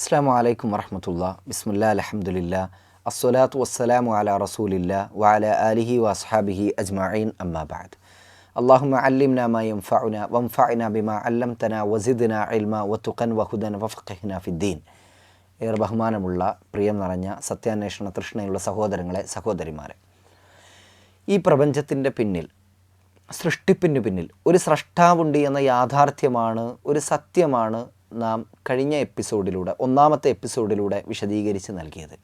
അസ്സാം വലൈക്കും വറഹമത്തുള്ള ബിസ്മുല്ലാ അലഹമുല്ല അസ്സലാത്തു വസ്സലാമു അല റസൂലില്ല വഅല ആലിഹി വസ്ഹാബിഹി അജ്മഈൻ അമ്മാബാദ് اللهم علمنا ما ينفعنا وانفعنا بما علمتنا وزدنا علما وتقا وهدى وفقهنا في الدين ഏറെ ബഹുമാനമുള്ള പ്രിയം നിറഞ്ഞ സത്യാന്വേഷണ തൃഷ്ണയുള്ള സഹോദരങ്ങളെ സഹോദരിമാരെ ഈ പ്രപഞ്ചത്തിൻ്റെ പിന്നിൽ സൃഷ്ടിപ്പിന് പിന്നിൽ ഒരു സ്രഷ്ടാവുണ്ട് എന്ന യാഥാർത്ഥ്യമാണ് ഒരു സത്യമാണ് നാം കഴിഞ്ഞ എപ്പിസോഡിലൂടെ ഒന്നാമത്തെ എപ്പിസോഡിലൂടെ വിശദീകരിച്ച് നൽകിയത്.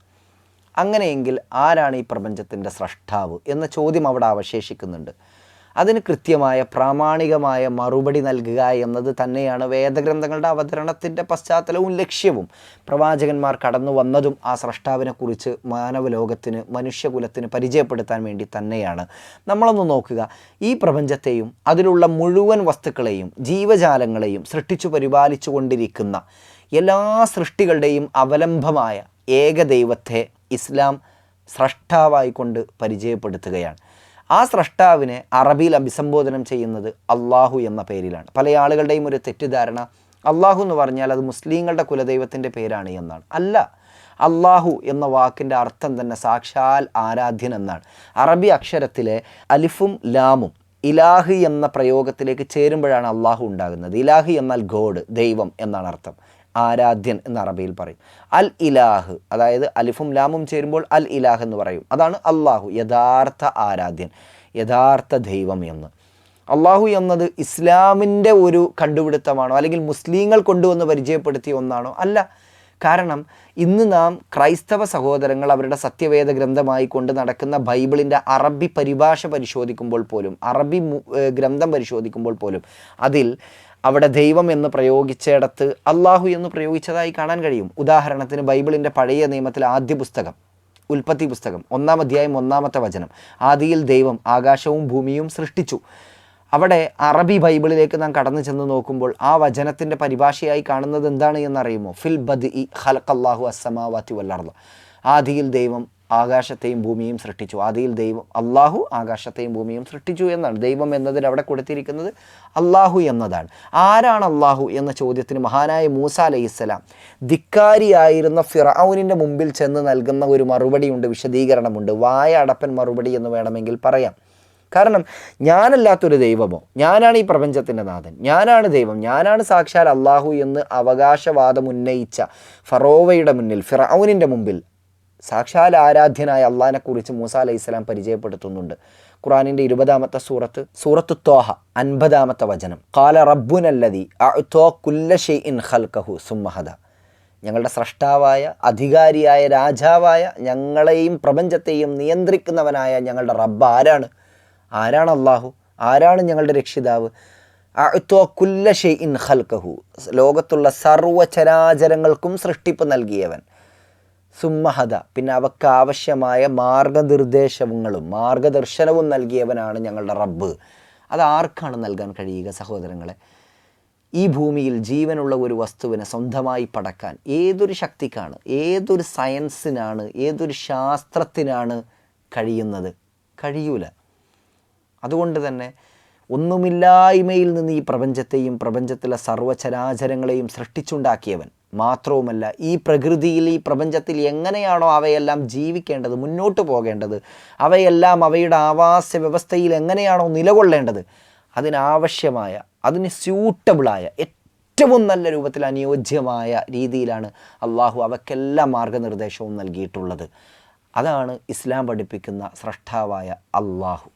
അങ്ങനെയെങ്കിൽ ആരാണ് ഈ പ്രപഞ്ചത്തിന്റെ സ്രഷ്ടാവ് എന്ന ചോദ്യം അവിടെ അവശേഷിക്കുന്നുണ്ട്. അതിന് കൃത്യമായ പ്രാമാണികമായ മറുപടി നൽകുക എന്നത് തന്നെയാണ് വേദഗ്രന്ഥങ്ങളുടെ അവതരണത്തിന്റെ പശ്ചാത്തലവും ലക്ഷ്യവും. പ്രവാചകന്മാർ കടന്നു വന്നതും ആ സ്രഷ്ടാവിനെക്കുറിച്ച് മാനവലോകത്തിന് മനുഷ്യകുലത്തിന് പരിചയപ്പെടുത്താൻ വേണ്ടി തന്നെയാണ്. നമ്മളൊന്ന് നോക്കുക ഈ പ്രപഞ്ചത്തെയും അതിലുള്ള മുഴുവൻ വസ്തുക്കളെയും ജീവജാലങ്ങളെയും സൃഷ്ടിച്ചു പരിപാലിച്ചു കൊണ്ടിരിക്കുന്ന എല്ലാ സൃഷ്ടികളുടെയും അവലംബമായ ഏകദൈവത്തെ ഇസ്ലാം സ്രഷ്ടാവായിക്കൊണ്ട് പരിചയപ്പെടുത്തുകയാണ്. ആ സ്രഷ്ടാവിനെ അറബിയിൽ അഭിസംബോധനം ചെയ്യുന്നത് അള്ളാഹു എന്ന പേരിലാണ്. പല ആളുകളുടെയും ഒരു തെറ്റിദ്ധാരണ അള്ളാഹു എന്ന് പറഞ്ഞാൽ അത് മുസ്ലിങ്ങളുടെ കുലദൈവത്തിന്റെ പേരാണ് എന്നാണ്. അല്ല അള്ളാഹു എന്ന വാക്കിന്റെ അർത്ഥം തന്നെ സാക്ഷാൽ ആരാധ്യൻ എന്നാണ്. അറബി അക്ഷരത്തിലെ അലിഫും ലാമും ഇലാഹി എന്ന പ്രയോഗത്തിലേക്ക് ചേരുമ്പോഴാണ് അള്ളാഹു ഉണ്ടാകുന്നത്. ഇലാഹി എന്നാൽ ഗോഡ് ദൈവം എന്നാണ് അർത്ഥം. ആരാധ്യൻ എന്ന് അറബിയിൽ പറയും. അൽ ഇലാഹ് അതായത് അലിഫും ലാമും ചേരുമ്പോൾ അൽ ഇലാഹ് എന്ന് പറയും. അതാണ് അള്ളാഹു യഥാർത്ഥ ആരാധ്യൻ യഥാർത്ഥ ദൈവം എന്ന്. അള്ളാഹു എന്നത് ഇസ്ലാമിന്റെ ഒരു കണ്ടുപിടുത്തമാണോ അല്ലെങ്കിൽ മുസ്ലിങ്ങൾ കൊണ്ടുവന്ന് പരിചയപ്പെടുത്തിയ ഒന്നാണോ? അല്ല. കാരണം ഇന്ന് നാം ക്രൈസ്തവ സഹോദരങ്ങൾ അവരുടെ സത്യവേദ ഗ്രന്ഥമായി കൊണ്ട് നടക്കുന്ന ബൈബിളിന്റെ അറബി പരിഭാഷ പരിശോധിക്കുമ്പോൾ പോലും അറബി ഗ്രന്ഥം പരിശോധിക്കുമ്പോൾ പോലും അതിൽ അവിടെ ദൈവം എന്ന് പ്രയോഗിച്ചിടത്ത് അള്ളാഹു എന്ന് പ്രയോഗിച്ചതായി കാണാൻ കഴിയും. ഉദാഹരണത്തിന് ബൈബിളിന്റെ പഴയ നിയമത്തിൽ ആദ്യ പുസ്തകം ഉൽപ്പത്തി പുസ്തകം ഒന്നാം അധ്യായം ഒന്നാമത്തെ വചനം. ആദിയിൽ ദൈവം ആകാശവും ഭൂമിയും സൃഷ്ടിച്ചു. അവിടെ അറബി ബൈബിളിലേക്ക് നാം കടന്നു ചെന്ന് നോക്കുമ്പോൾ ആ വചനത്തിന്റെ പരിഭാഷയായി കാണുന്നത് എന്താണ് എന്നറിയുമോ? ഫിൽ ബദ് ഇ ഹലക്കല്ലാഹു അസ്സമാവാത്തി വല്ലർദ ആദിയിൽ ദൈവം ആകാശത്തെയും ഭൂമിയും സൃഷ്ടിച്ചു. ആദിയിൽ ദൈവം അള്ളാഹു ആകാശത്തെയും ഭൂമിയും സൃഷ്ടിച്ചു എന്നാണ്. ദൈവം എന്നതിൽ അവിടെ കൊടുത്തിരിക്കുന്നത് അള്ളാഹു എന്നതാണ്. ആരാണ് അള്ളാഹു എന്ന ചോദ്യത്തിന് മഹാനായ മൂസ അലൈഹിസ്സലാം ധിക്കാരിയായിരുന്ന ഫിറൌനിന്റെ മുമ്പിൽ ചെന്ന് നൽകുന്ന ഒരു മറുപടിയുണ്ട് വിശദീകരണമുണ്ട്. വായ അടപ്പൻ മറുപടി എന്ന് വേണമെങ്കിൽ പറയാം. കാരണം ഞാനല്ലാത്തൊരു ദൈവമോ? ഞാനാണ് ഈ പ്രപഞ്ചത്തിന്റെ നാഥൻ. ഞാനാണ് ദൈവം. ഞാനാണ് സാക്ഷാൽ അള്ളാഹു എന്ന് അവകാശവാദം ഉന്നയിച്ച ഫറോവയുടെ മുന്നിൽ ഫിറൌനിന്റെ മുമ്പിൽ സാക്ഷാൽ ആരാധ്യനായ അള്ളഹാനെക്കുറിച്ച് മൂസ അലൈഹി സ്വലാം പരിചയപ്പെടുത്തുന്നുണ്ട്. ഖുറാനിന്റെ ഇരുപതാമത്തെ സൂറത്ത് സൂറത്ത് തോഹ അൻപതാമത്തെ വചനം. കാല റബ്ബുനല്ലതി കുല്ല ഖൽഖഹു ഞങ്ങളുടെ സ്രഷ്ടാവായ അധികാരിയായ രാജാവായ ഞങ്ങളെയും പ്രപഞ്ചത്തെയും നിയന്ത്രിക്കുന്നവനായ ഞങ്ങളുടെ റബ്ബ് ആരാണ്? ആരാണ് അള്ളാഹു? ആരാണ് ഞങ്ങളുടെ രക്ഷിതാവ്? ഖൽഖഹു. ലോകത്തുള്ള സർവചരാചരങ്ങൾക്കും സൃഷ്ടിപ്പ് നൽകിയവൻ. സുമ്മഹദ. പിന്നെ അവക്ക് ആവശ്യമായ മാർഗനിർദ്ദേശങ്ങളും മാർഗദർശനവും നൽകിയവനാണ് ഞങ്ങളുടെ റബ്ബ്. അത് ആർക്കാണ് നൽകാൻ കഴിയുക സഹോദരങ്ങളെ? ഈ ഭൂമിയിൽ ജീവനുള്ള ഒരു വസ്തുവിനെ സ്വന്തമായി പടക്കാൻ ഏതൊരു ശക്തിക്കാണ് ഏതൊരു സയൻസിനാണ് ഏതൊരു ശാസ്ത്രത്തിനാണ് കഴിയുന്നത്? കഴിയൂല. അതുകൊണ്ട് തന്നെ ഒന്നുമില്ലായ്മയിൽ നിന്ന് ഈ പ്രപഞ്ചത്തെയും പ്രപഞ്ചത്തിലെ സർവചരാചരങ്ങളെയും സൃഷ്ടിച്ചുണ്ടാക്കിയവൻ മാത്രവുമല്ല ഈ പ്രകൃതിയിൽ ഈ പ്രപഞ്ചത്തിൽ എങ്ങനെയാണോ അവയെല്ലാം ജീവിക്കേണ്ടത് മുന്നോട്ട് പോകേണ്ടത് അവയെല്ലാം അവയുടെ ആവാസ വ്യവസ്ഥയിൽ എങ്ങനെയാണോ നിലകൊള്ളേണ്ടത് അതിനാവശ്യമായ അതിന് സ്യൂട്ടബിളായ ഏറ്റവും നല്ല രൂപത്തിൽ അനുയോജ്യമായ രീതിയിലാണ് അള്ളാഹു അവയ്ക്കെല്ലാം മാർഗനിർദ്ദേശവും നൽകിയിട്ടുള്ളത്. അതാണ് ഇസ്ലാം പഠിപ്പിക്കുന്ന സ്രഷ്ടാവായ അള്ളാഹു.